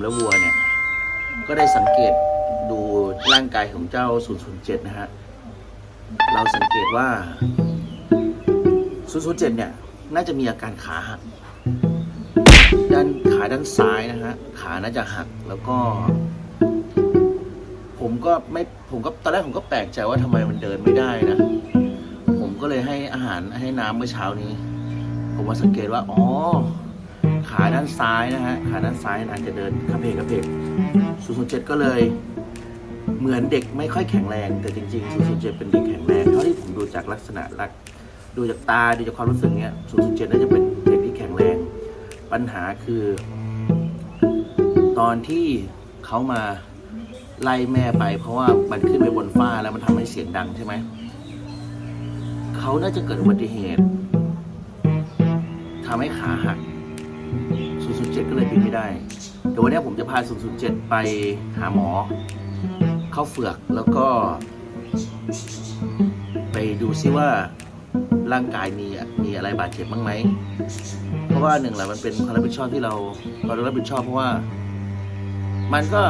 และวัวเนี่ย ก็ได้สังเกตดูร่างกายของเจ้า 007 นะฮะ เราสังเกตว่า 007 เนี่ย น่าจะมีอาการขาหัก ด้านขาด้านซ้ายนะฮะ ขาน่าจะหักแล้วก็ ผมก็ไม่ผมก็ตอนแรกผมก็แปลกใจว่าทำไมมันเดินไม่ได้นะ ผมก็เลยให้อาหารให้น้ำเมื่อเช้านี้ ผมมาสังเกตว่า อ๋อ ขาด้านซ้ายนะฮะขาด้านซ้ายอาจจะเดินกระเพกกระเพก007ก็เลย เหมือนเด็กไม่ค่อยแข็งแรง แต่จริงๆ007เป็นเด็กแข็งแรงเท่าที่ผมดูจากลักษณะลักดูจากตาดูจากความรู้สึกเนี้ย007น่าจะเป็นเด็กที่แข็งแรง ปัญหาคือ ตอนที่เขามาไล่แม่ไป เพราะว่ามันขึ้นไปบนฟ้าแล้วมันทำให้เสียงดังใช่ไหมเขาน่าจะเกิดอุบัติเหตุทำให้ขาหัก 007 ก็เลยบินไม่ได้เดี๋ยววันนี้ผมจะพา 007 ไปหาหมอ เข้าเฟือกแล้วก็ ไปดูซิว่าร่างกายมีมีอะไรบาดเจ็บบ้างไหม เพราะว่าหนึ่งแหละมันเป็นความรับผิดชอบที่เราเราต้องรับผิดชอบเพราะว่า มันก็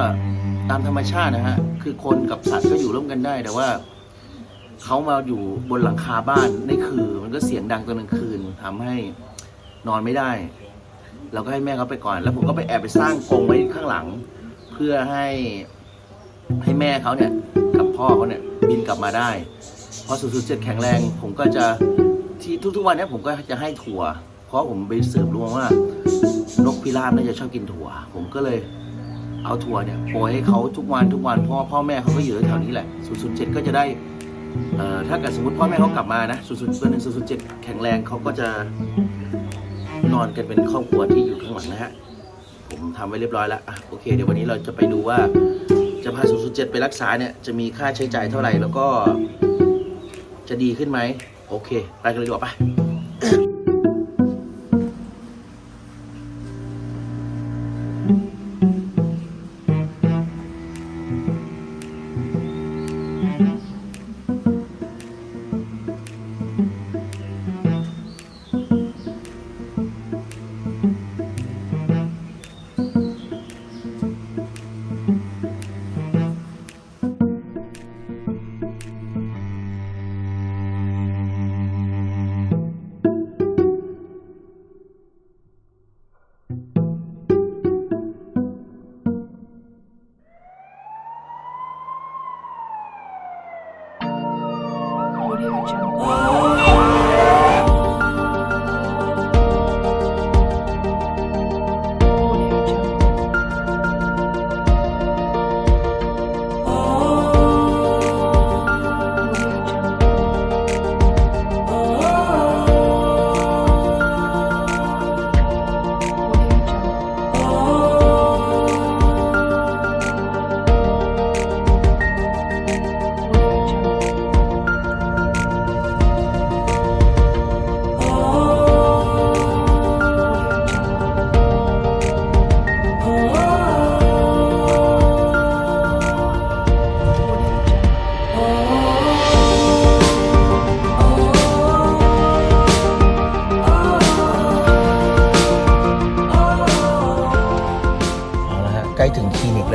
ตามธรรมชาตินะฮะ คือคนกับสัตว์ก็อยู่ร่วมกันได้ แต่ว่าเขามาอยู่บนหลังคาบ้านในคือ มันก็เสียงดังตอนกลางคืนทำให้นอนไม่ได้ เราก็ให้แม่เขาไปก่อน แล้วผมก็ไปแอบไปสร้างกรงไว้ข้างหลัง เพื่อให้ให้แม่เขาเนี่ยกับพ่อเขาเนี่ยบินกลับมาได้พอสุดๆเจ็ดแข็งแรง ผมก็จะที่ทุกๆวันเนี้ผมก็จะให้ถั่ว เพราะผมไปสืบรู้ว่า นกพิราบน่าจะชอบกินถั่ว ผมก็เลยเอาถั่วเนี่ยโปรยให้เขาทุกวันทุกวันเพราะว่าพ่อแม่เขาก็อยู่แถวนี้แหละสุดๆเจ็ดก็จะได้ถ้าเกิดสมมติพ่อแม่เขากลับมานะศูนย์ศูนย์วันหนึ่งศูนย์ศูนย์เจ็ดแข็งแรงเขาก็จะ นอนกันเป็นครอบครัวที่อยู่ข้างหลังนะฮะผมทำไว้เรียบร้อยแล้วอะโอเค เดี๋ยววันนี้เราจะไปดูว่าจะพา007ไปรักษาเนี่ยจะมีค่าใช้จ่ายเท่าไหร่แล้วก็จะดีขึ้นไหมโอเค ไปกันเลยดีกว่าไป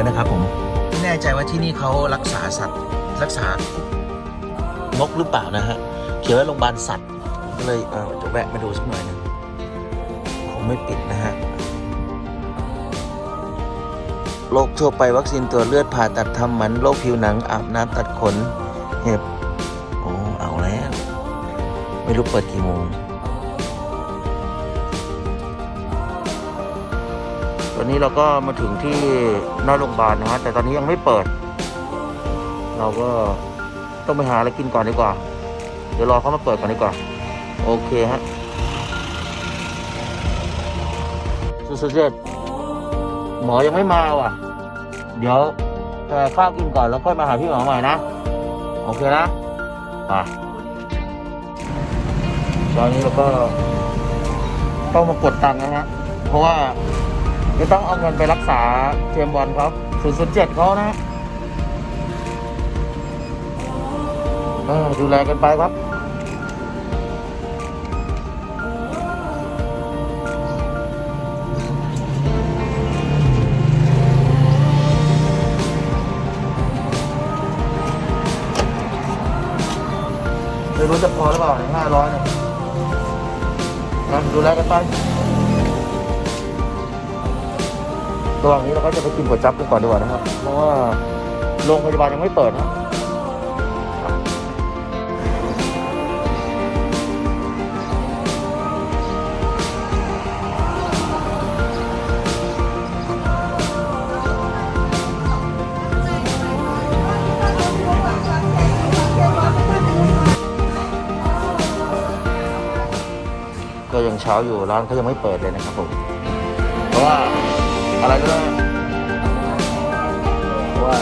ถึงคลินิกแล้วนะครับผมไม่แน่ใจว่าที่นี่เขารักษาสัตว์รักษานกหรือเปล่านะฮะเขียนว่าโรงพยาบาลสัตว์ก็เลยเออจะแวะมาดูสักหน่อยนึงคงไม่ปิดนะฮะโรคทั่วไปวัคซีนตัวเลือดผ่าตัดทำหมันโรคผิวหนังอาบน้ำตัดขน เห็บโอ้เอาแล้ว ไม่รู้เปิดกี่โมง อนนี้เราก็มาถึงที่หน้าโรงพยาบาลนะฮะแต่ตอนนี้ยังไม่เปิด เราก็ต้องไปหาอะไรกินก่อนดีกว่า เดี๋ยวรอเขามาเปิดก่อนดีกว่า โอเคฮะสุดๆเจ็ดหมอยังไม่มาว่ะ เดี๋ยวเอ่ข้าวกินก่อนแล้วค่อยมาหาพี่หมอใหม่นะ โอเคนะอะตอนนี้เราก็ต้องมากดตังค์นะฮะเพราะว่า จะต้องเอาเงินไปรักษาเจมบอลเขา007เขานะเออดูแลกันไปครับไม่รู้จะพอหรือเปล่าห้าร้อยเนี่ยดูแลกันไป ระหว่างนี้เราก็จะไปกินก๋วยจั๊บกันก่อนดีกว่านะครับ เพราะว่าโรงพยาบาลยังไม่เปิดนะก็ยังเช้าอยู่ร้านเขายังไม่เปิดเลยนะครับผม เพราะว่า อะไรก็ได้เพราะว่า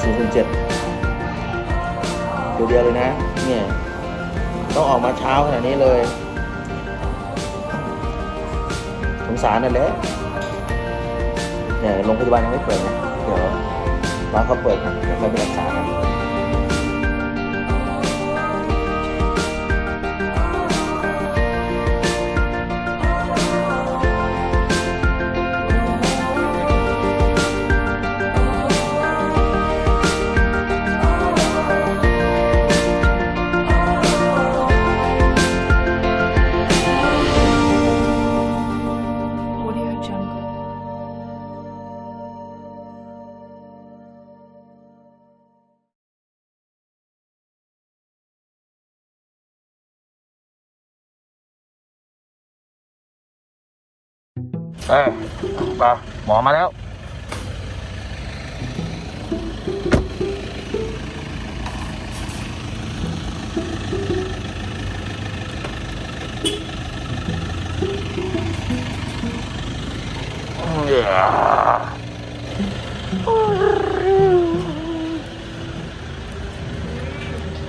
0 7ตัวเดียวเลยนะ เนี่ย ต้องออกมาเช้าขนาดนี้เลย สงสารนั่นแหละเนี่ยโรงพยาบาลยังไม่เปิดนะ เดี๋ยวร้านเขาเปิดนะเดี๋ยวค่อยไปรักษากัน เออไปหมอมาแล้ว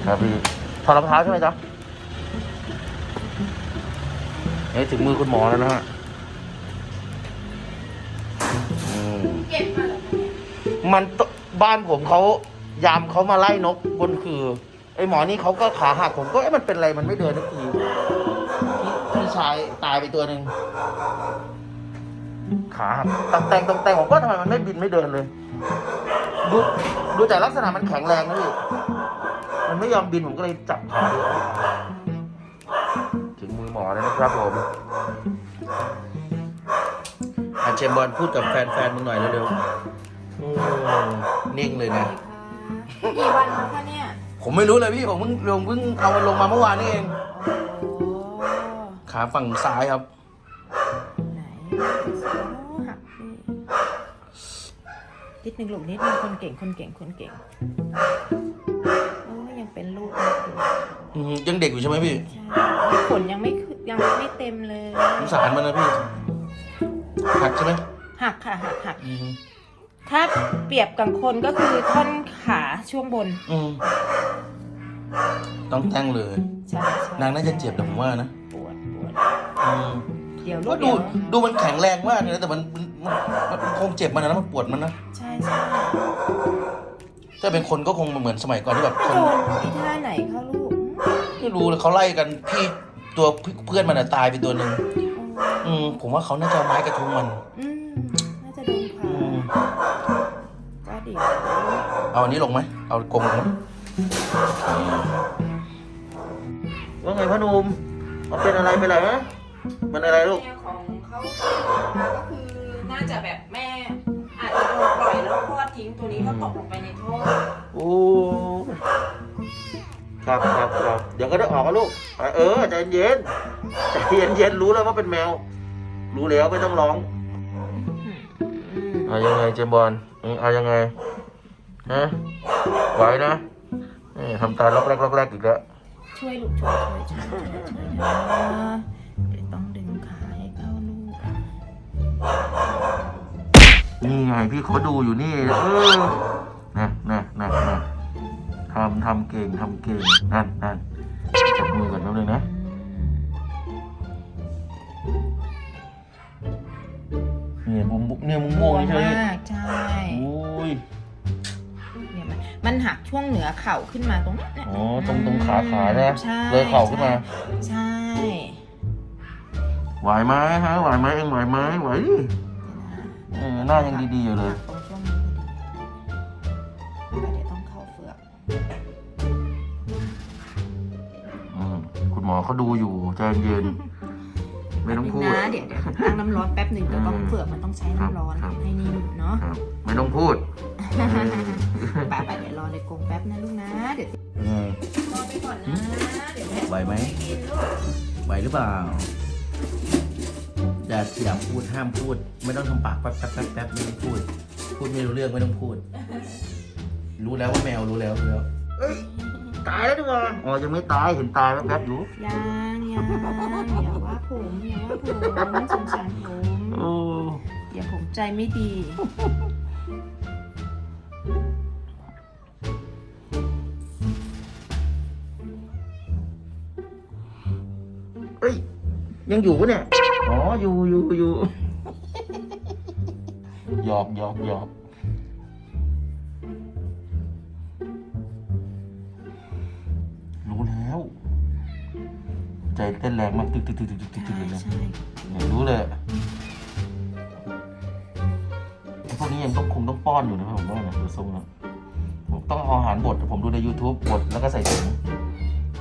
ครับพี่ถอดรองเท้าใช่ไหมจ๊ะนี่ถึงมือคุณหมอแล้วนะฮะ มันตบ้านผมเขายามเขามาไล่นกบนคือ ไอหมอนี่เขาก็ขาหักผมก็เอ๊ะมันเป็นอะไรมันไม่เดินสักทีพี่พี่ชายตายไปตัวหนึ่งขาหักตังแต่งตังแต่งผมก็ทำไมมันไม่บินไม่เดินเลยดูดูแต่ลักษณะมันแข็งแรงนะพี่มันไม่ยอมบินผมก็เลยจับขาถึงมือหมอแล้วนะครับผมอาเจมบอลพูดกับแฟนๆมึงหน่อยเร็วๆ อืมนิ่งเลยนะ กี่วันแล้วคะเนี่ยผมไม่รู้เลยพี่ผมเพิ่งลงเพิ่งเอามันลงมาเมื่อวานนี่เองโอ้โหขาฝั่งซ้ายครับไหนโอ้หักนี่นิดหนึ่งลูกนิดหนึงคนเก่งคนเก่งคนเก่งโอ้ยังเป็นลูกอยู่อืมยังเด็กอยู่ใช่ไหมพี่ใช่ขนยังไม่ขึ้นยังไม่เต็มเลย สงสารมันนะพี่หักใช่ไหมหักค่ะหักหักอืม ถ้าเปรียบกับคนก็คือท่อนขาช่วงบน อืมต้องแต่งเลย ใช่ใช่นางน่าจะเจ็บแต่ผมว่านะปวดปวดอืมเดี๋ยวลูก็กดูเดี๋ยวดูมันแข็งแรงมากเลยนะแต่มันมันมันมันคงเจ็บมันนะแล้วมันปวดมันนะใช่ใช่ถ้าเป็นคนก็คงเหมือนสมัยก่อนที่แบบคนโดนอีท่าไหนเข้าลูกไม่รู้เลยเขาไล่กันพี่ตัวเพื่อนมันอะตายไปตัวหนึ่งอืมอืมผมว่าเขาน่าจะเอาไม้กระทุ้งมัน อืม ก็เดี๋ยวเอาอันนี้ลงไหม เอากรงลงไหมว่าไงพ่อหนุ่มเอาเป็นอะไรไปเหรอมันอะไรลูกแม่ของเขาก็คือน่าจะแบบแม่อาจจะโดนปล่อยแล้วคลอดทิ้งตัวนี้ก็ตกลงไปในท่อโอ้ครับครับครับเดี๋ยวก็ได้ออกมาลูกเออใจเย็นใจเย็นเย็นรู้แล้วว่าเป็นแมว รู้แล้วไม่ต้องร้อง เอายังไงเจมส์บอลอืมเอายังไงฮะไหวนะนี่ทำตาล็อกแรกล็อกแรกอีกแล้วช่วยลูกช่วยช่วยช่วยช่วยช่วยนะเดี๋ยวต้องดึงขาให้เข้าลูกนี่ไงพี่เขาดูอยู่นี่เออนะนะนะนะทำทำเก่งทำเก่งนั่นนั่นจับมือกันนิดนึงนะ เนี่ยมุมเนี่ยมุมบม่วงวมนี่ใช่ไหมมากใช่โอ้ยเนี่ยมันมันหักช่วงเหนือเข่าขึ้นมาตรงนี้เนี่ยอ๋อตรงตรงขาขานะใช่เลยเข่าขึ้นมา ใช่ไหวไหมฮะไหวไหมเองไหวไหมไหวดิเออหน้ายังดีๆอยู่เลยหักตรงช่วงนี้พอดีเดี๋ยวต้องเข้าเฟือกอืมคุณหมอเขาดูอยู่ใจเย็น ไม่ต้องพูดนะเดี๋ยวเดี๋ยวตั้งน้ำร้อนแป๊บหนึ่งเดี๋ยวต้องอืมเฟือกมันต้องใช้น้ำร้อนครับให้นิ่มเนาะครับไม่ต้องพูดไปไปเดี๋ยวรอในกรงแป๊บนะลูกนะเดี๋ยวเออรอไปก่อนนะเดี๋ยวแม่ไหวไหมกินลูกไหวหรือเปล่าอย่าอย่าพูดห้ามพูด ไม่ต้องทำปากแป๊บแป๊บแป๊บแป๊บไม่ต้องพูด พูดไม่รู้เรื่องไม่ต้องพูด รู้แล้วว่าแมวรู้แล้วรู้แล้วเอ้ยตายแล้วดีกว่าอ๋อยังไม่ตายเห็นตายแป๊บแป๊บอยู่ยังยังอย่าว่า ผมอย่าว่าผมไม่สงสารผมโอ้อย่าผมใจไม่ดีเอ้ย ยังอยู่ปะเนี่ย อ๋อ อยู่อยู่อยู่หยอกหยอกหยอก ใจเต้นแรงมากตึกตึกตึกตึกตึกตึกตึกเลยใช่เนี่ยรู้เลยไอ้พวกนี้ยังต้องคงต้องป้อนอยู่นะครับผมว่านะดูทรงแล้วผมต้องเอาอาหารบดผมดูใน YouTube บดแล้วก็ใส่ถุง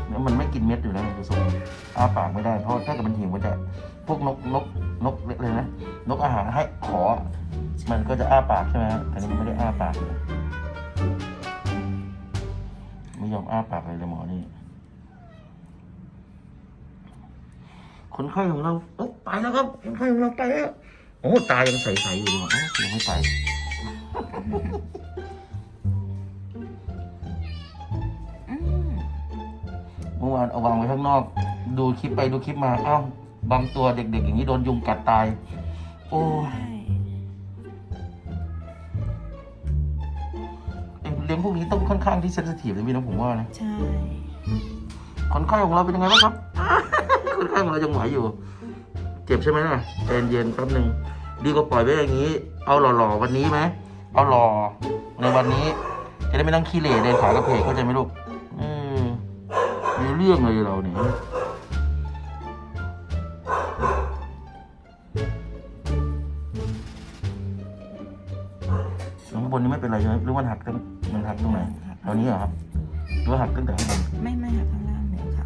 แล้วมันไม่กินเม็ดอยู่แล้วดูทรงอ้าปากไม่ได้เพราะถ้าเกิดมันหิวมันจะพวกนกนกนกเล็กเลยนะนกอาหารให้ขอ มันก็จะอ้าปากใช่ไหมฮะแต่นี่มันไม่ได้อ้าปากเลยไม่ยอมอ้าปากเลยเลยหมอนี่ คนไข้ของเราโอ้ไปแล้วครับ คนไข้ของเราไปแล้วโอ้ตายังใสๆอยู่เลยว่ะโอ้ยังไม่ไปอืมเมื่อวานเอาวางไว้ข้างนอก ดูคลิปไปดูคลิปมาเอ้าบางตัวเด็ก ๆ อย่างนี้โดนยุงกัดตาย โอ้ยใช่ไอ้เลี้ยงพวกนี้ต้องค่อนข้างที่เซนซิทีฟเลยพี่นะผมว่านะ ใช่ คนไข้ของเราเป็นยังไงบ้างครับคนไข้ของเรายังไหวอยู่ เจ็บใช่ไหมน่ะใจเย็นแป๊บหนึ่งดีกว่าปล่อยไว้อย่างนี้ เอาหล่อๆวันนี้ไหมเอาหล่อในวันนี้ จะได้ไม่ต้องขี้เหร่เดินขากระเพกเข้าใจไหมลูกออมีเรื่องเลยเราเนี่ยข้างบนนี้ไม่เป็นไรใช่ไหมหรือมันหักตั้งมันหักตรงไหนตอนนี้เหรอครับหรือว่าหักตั้งแต่ข้างบนไม่ไม่หักข้างล่างเหนือเขา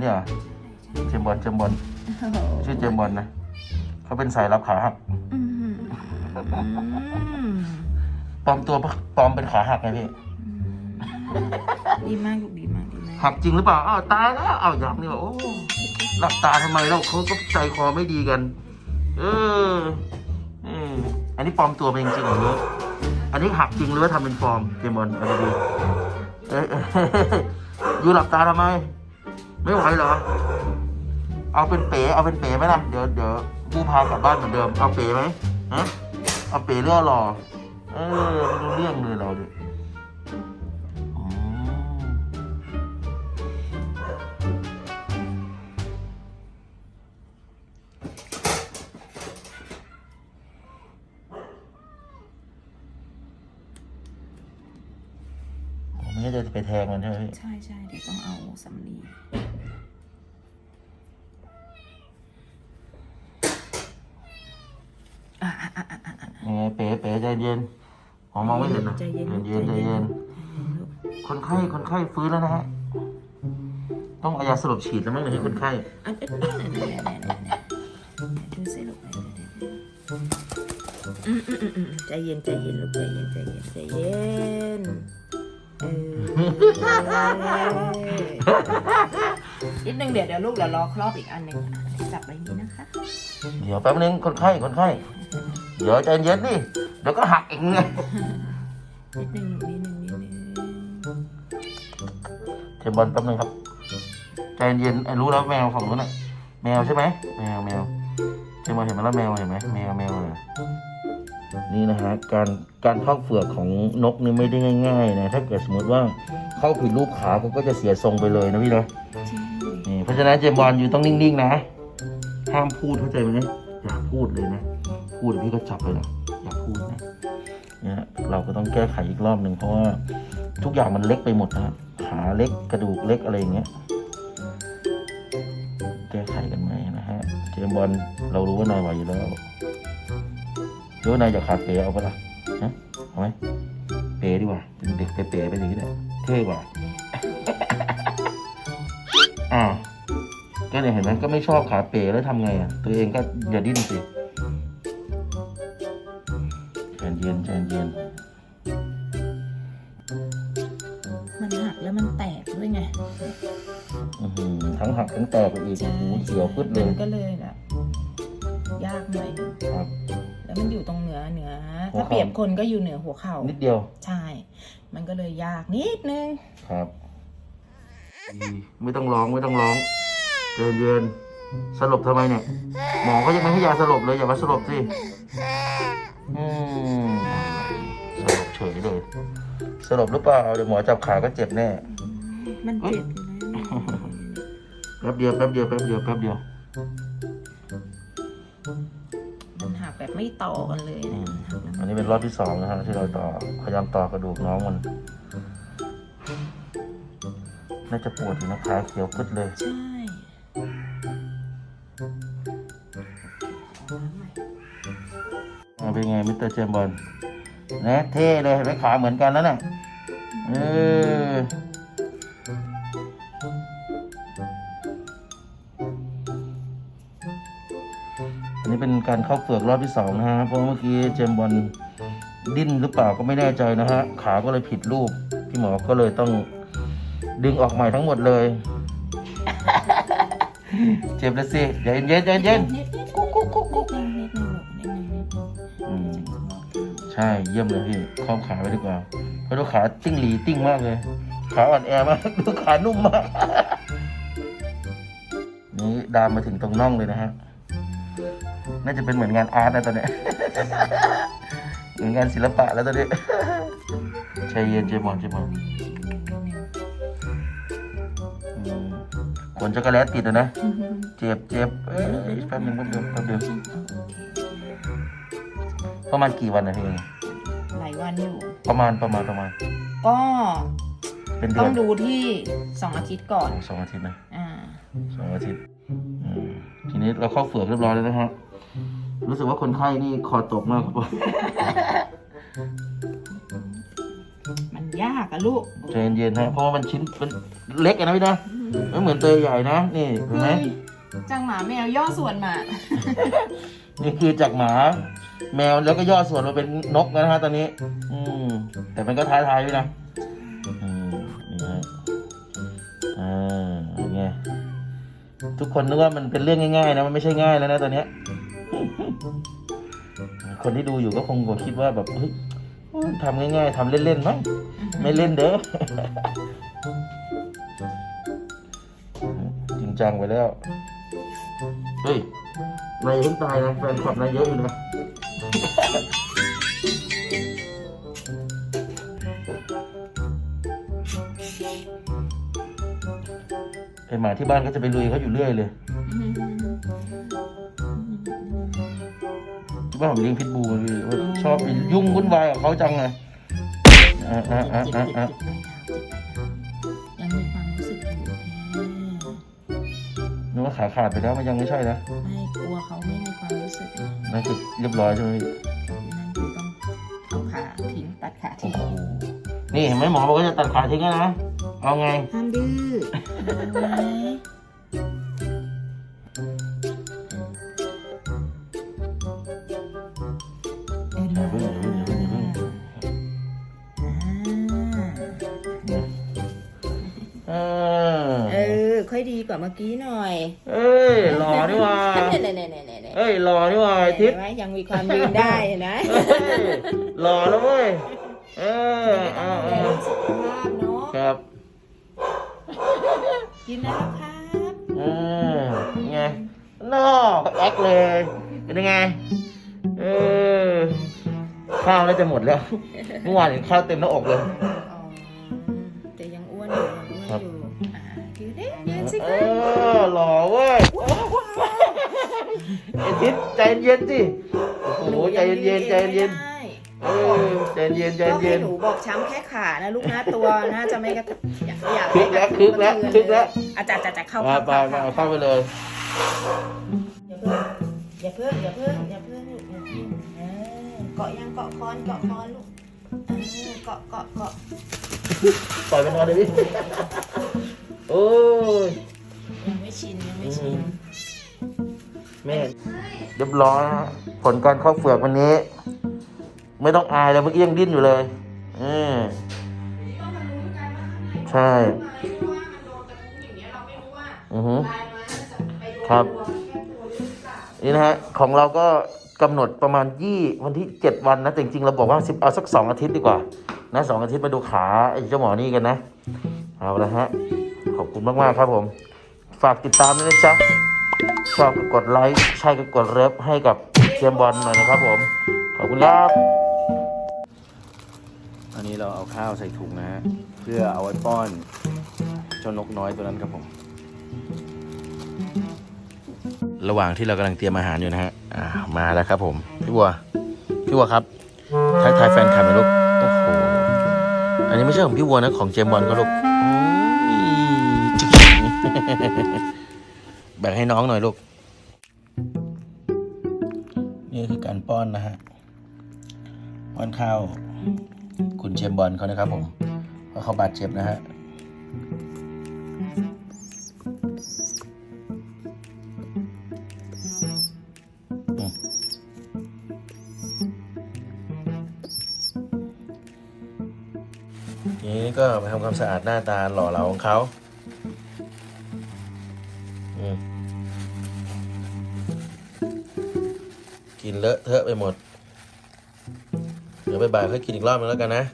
เนี่ยเหรอเจมส์บอลเจมส์บอลโอ้โหชื่อเจมส์บอลนะเขาเป็นสายรับขาหักอืมอืมปลอมตัวปลอมเป็นขาหักไงพี่ดีมากลูกดีมากดีมากหักจริงหรือเปล่าอ้าวตายแล้วอ้าวอยากนี่ว่าโอ้หลับตาทำไมแล้วเขาก็ใจคอไม่ดีกัน เออเอออันนี้ปลอมตัวเป็นจริงๆเหรอเนี่ยอันนี้หักจริงหรือว่าทำเป็นฟอร์มเจมส์บอลเอาดีๆเอ้ยอยู่หลับตาทำไม ไม่ไหวเหรอ เอาเป็นเป๋เอาเป็นเป๋ไหมล่ะเดี๋ยวเดี๋ยวผู้พากลับบ้านเหมือนเดิม เอาเป๋ไหมฮะเอาเป๋เรื่อหล่อเออไม่รู้เรื่องเลยเราดิอืมผมไม่ได้จะไปแทงมันใช่ไหมพี่ ใช่ใช่เดี๋ยวต้องเอาสำลีอะอะอะอะอะ ยังไงเป๋เป๋ใจเย็นผมมองไม่เห็นนะใจเย็นใจเย็นใจเย็นลูกคนไข้คนไข้ฟื้นแล้วนะฮะ ต้องเอายาสลบฉีดแล้วมั้งเนี่ยให้คนไข้อันเอ๊ะเนี่ยเนี่ยเนี่ยเนี่ยเนี่ยดูสิลูกเนี่ยเดี๋ยวอืมอืมอืมอืมใจเย็นใจเย็นลูกใจเย็นใจเย็นใจเย็นเออนิดนึงเดี๋ยวเดี๋ยวลูกเดี๋ยวรอครอบอีกอันหนึ่งอะจับไว้นี้นะคะ เดี๋ยวแป๊บนึงคนไข้คนไข้ เดี๋ยวใจเย็นดิเดี๋ยวก็หักอีกไงนิดนึงนิดนึงนิดนึงเทมบอลแป๊บนึงครับ ใจเย็นไอ้รู้แล้วแมวฝั่งนู้นน่ะ แมวใช่ไหมแมวแมวเทมบอลเห็นไหมแล้วแมวเห็นไหมแมวแมวเลยนี่นะฮะการการเข้าเฟือกของนกนี่ไม่ได้ง่าย ๆ นะ ถ้าเกิดสมมติว่าเข้าผิดรูปขาเขาก็จะเสียทรงไปเลยนะพี่นะใช่นี่เพราะฉะนั้นเจมส์บอลอยู่ต้องนิ่งๆนะ ห้ามพูดเข้าใจไหมอย่าพูดเลยนะ พูดเดี๋ยวพี่ก็จับเลยนะอย่าพูดนะเนี่ยเราก็ต้องแก้ไขอีกรอบหนึ่งเพราะว่าทุกอย่างมันเล็กไปหมดนะขาเล็กกระดูกเล็กอะไรอย่างเงี้ยแก้ไขกันไหมนะฮะเจมบอลเรารู้ว่านายไหวอยู่แล้วรือว่านายจะขาดเป๋เอาปะล่ะฮะเอาไหมเป๋ดีกว่าเป็นเด็กเป๋ๆไปอย่างนี้แหละเท่กว่าอ้าก็เนี่ยเห็นไหมก็ไม่ชอบขาเป๋แล้วทำไงอะตัวเองก็อย่าดิ้นสิ เย็นใจเย็น มันหักแล้วมันแตกด้วยไงอื้อหือทั้งหักทั้งแตกไปอีกโอ้โหเสียวขึ้นเลยมันก็เลยแบบยากหน่อยหนึ่งครับ แล้วมันอยู่ตรงเหนือเหนือ หัวถ้าเข่า เปรียบคนก็อยู่เหนือหัวเข่านิดเดียวใช่ มันก็เลยยากนิดนึง ครับดีไม่ต้องร้องไม่ต้องร้องใจเย็นสลบทำไมเนี่ยหมอก็ยังไม่ให้ยาสลบเลยอย่ามาสลบสิ อืมสลบเฉยเลยสลบหรือเปล่าเดี๋ยวหมอจับขาก็เจ็บแน่มันเจ็บอยู่นะแป๊บเดียวแป๊บเดียวแป๊บเดียวแป๊บเดียว มันหักแบบไม่ต่อกันเลยอืนะมหักแล้วอันนี้เป็นรอบที่สองนะฮะที่เราต่อพยายามต่อกระดูกน้องมัน น่าจะปวดอยู่นะขาเขียวขึ้นเลย ใช่ เป็นไงมิสเตอร์เจมบอลนะเท่เลยไหมขาเหมือนกันแล้วน่ะเอออันนี้เป็นการเข้าเฟือกรอบที่สองนะฮะเพราะเมื่อกี้เจมบอลดิ้นหรือเปล่าก็ไม่แน่ใจนะฮะขาก็เลยผิดรูปพี่หมอก็เลยต้องดึงออกใหม่ทั้งหมดเลย เจ็บแล้วสิเย็นเย็นนิดนิดกุ๊ก ช่เยี่ยมเลยพี่คล้องขาไว้ดีกว่าเพราะดูขาติ้งหลีติ้งมากเลย ขาอ่อนแอมากดูขานุ่มมากนี่ดามมาถึงตรงน่องเลยนะฮะน่าจะเป็นเหมือนงานอาร์ตนะตอนเนี้ยเหมือนงานศิลปะแล้วตอนนี้ใจเย็นใจหมอนใจหมอนอืมขนจักรแลตติดนะ เจ็บเจ็บเอ้ยแป๊บนึงแป๊บเดียวแป๊บเดียว ประมาณกี่วันนะพี่หลายวันอยู่ ประมาณประมาณประมาณ ก็เป็นเดืต้ออนงดูที่สองอาทิตย์ก่อน สองอาทิตย์นะอ่า สองอาทิตย์อืมทีนี้เราเข้าเฟือกเรียบร้อยแล้วนะฮะรู้สึกว่าคนไข้นี่คอตกมากครับผมมันยากอะลูกใจเย็นๆฮะเพราะว่ามันชิ้นมันเล็กอะนะพี่นะไม่เหมือนเตยใหญ่นะนี่เห็นไหม เฮ้ยจังหมาแมวย่อส่วนมา นี่คือจากหมา แมวแล้วก็ย่อส่วนมาเป็นนกแล้วนะฮะตอนนี้ อืม แต่มันก็ท้าทายด้วยนะอืมนี่ฮะอ่าเป็นไงทุกคนนึกว่ามันเป็นเรื่องง่ายๆนะมันไม่ใช่ง่ายแล้วนะตอนเนี้ย คนที่ดูอยู่ก็คงคิดว่าแบบเฮ้ยทำง่ายๆทำเล่นๆมั้งไม่เล่นเด้อจริงจังไปแล้ว เฮ้ยนายเพิ่งตายนะแฟนคลับนายเยอะอยู่นะ ไอหมาที่บ้านก็จะไปลุยเขาอยู่เรื่อยเลย ที่บ้านผมเลี้ยงพิทบูลพี่ชอบไปยุ่งวุ่นวายกับเขาจังเลยอะอะอะเจ็บอะเจ็บอะเจ็บยังมีความรู้สึกอยู่นึกว่าขาขาดไปแล้วมันยังไม่ใช่นะ ไม่กลัวเขาไม่มีความรู้สึก นั่นคือเรียบร้อยใช่ไหมพี่ต้องเอาขาทิ้งตัดขาทิ้งนี่เห็นไหมหมอบอกว่าจะตัดขาทิ้งนะ เอาไง ห้ามดื้ออย่าเปอย่าเปอย่าเปอย่าเปเออ ค่อยดีกว่าเมื่อกี้หน่อย เอ้ยหล่อด้ว่า ไหนไหนไหนไหน เอ้ยหล่อนี่หว่าไอ้ทิศเห็นไหมยังมีความยืนได้เห็นะเอ้ยหล่อแล้วเว้ยเออไม่ต้เอาองดูเอาแลเรื่องสุขภาพเนาะครับกินแล้วครับอืมไงนอกแอคเลยเป็นยังไงเออข้าวน่าจะหมดแล้วเมื่อวานเห็นข้าวเต็มหน้าอกเลย ไอ้ทิศใจเย็นสิโอ้โหใจเย็นๆใจเย็นได้ๆเออใจเย็นใจก็ให้เย็น หนูบอกช้ำแค่ขานะลูกนะตัวน่าจะไม่กระทบอยากอยากคึกแล้วคึกแล้วคึกแล้ว อาจารย์จะเข้ามาเข้าไปเข้ามาเข้าเข้าไปเลยอย่าเพิ่งอย่าเพิ่งอย่าเพิ่งอย่าเพิ่งลูกอย่าเพิ่งเออเกาะยังเกาะคอนเกาะคอนลูกเออเกาะเกาะเกาะปล่อยมันนอนเลยดิโอ้ยยังไม่ชินยังไม่ชิน แม่เรียบร้อยฮะผลการเข้าเฟือกวันนี้ ไม่ต้องอายแล้วเมื่อกี้ยังดิ้นอยู่เลยอืมใช่อือฮึครับ นี่นะฮะของเราก็กำหนดประมาณยี่วันที่เจ็ดวันนะแต่จริงๆเราบอกว่าสิบเอาสักสองอาทิตย์ดีกว่า นะสองอาทิตย์มาดูขาไอ้เจ้าหมอนี่กันนะ เอาละฮะ ขอบคุณมากๆครับผม ฝากติดตามด้วยนะจ๊ะ ชอบก็กดไลค์ใช่ก็กดเลิฟให้กับเทียมบอลหน่อยนะครับผม ขอบคุณครับ อันนี้เราเอาข้าวใส่ถุงนะฮะเพื่อเอาไว้ป้อนเจ้านกน้อยตัวนั้นครับผม ระหว่างที่เรากำลังเตรียมอาหารอยู่นะฮะอ่ามาแล้วครับผมพี่บัวพี่บัวครับทักทายแฟนคลับหน่อยลูกโอ้โหอันนี้ไม่ใช่ของพี่วัวนะของเจมส์บอลก็ลูกโอ้ยจิ๊ก แบ่งให้น้องหน่อยลูก นี่คือการป้อนนะฮะ ป้อนข้าว คุณเจมบอลเขานะครับผมเพราะเขาบาดเจ็บนะฮะนี้ก็มาทำความสะอาดหน้าตาหล่อเหลาของเขา เลอะเทอะไปหมด เดี๋ยวบ่ายๆค่อยกินอีกรอบนึงแล้วกันนะ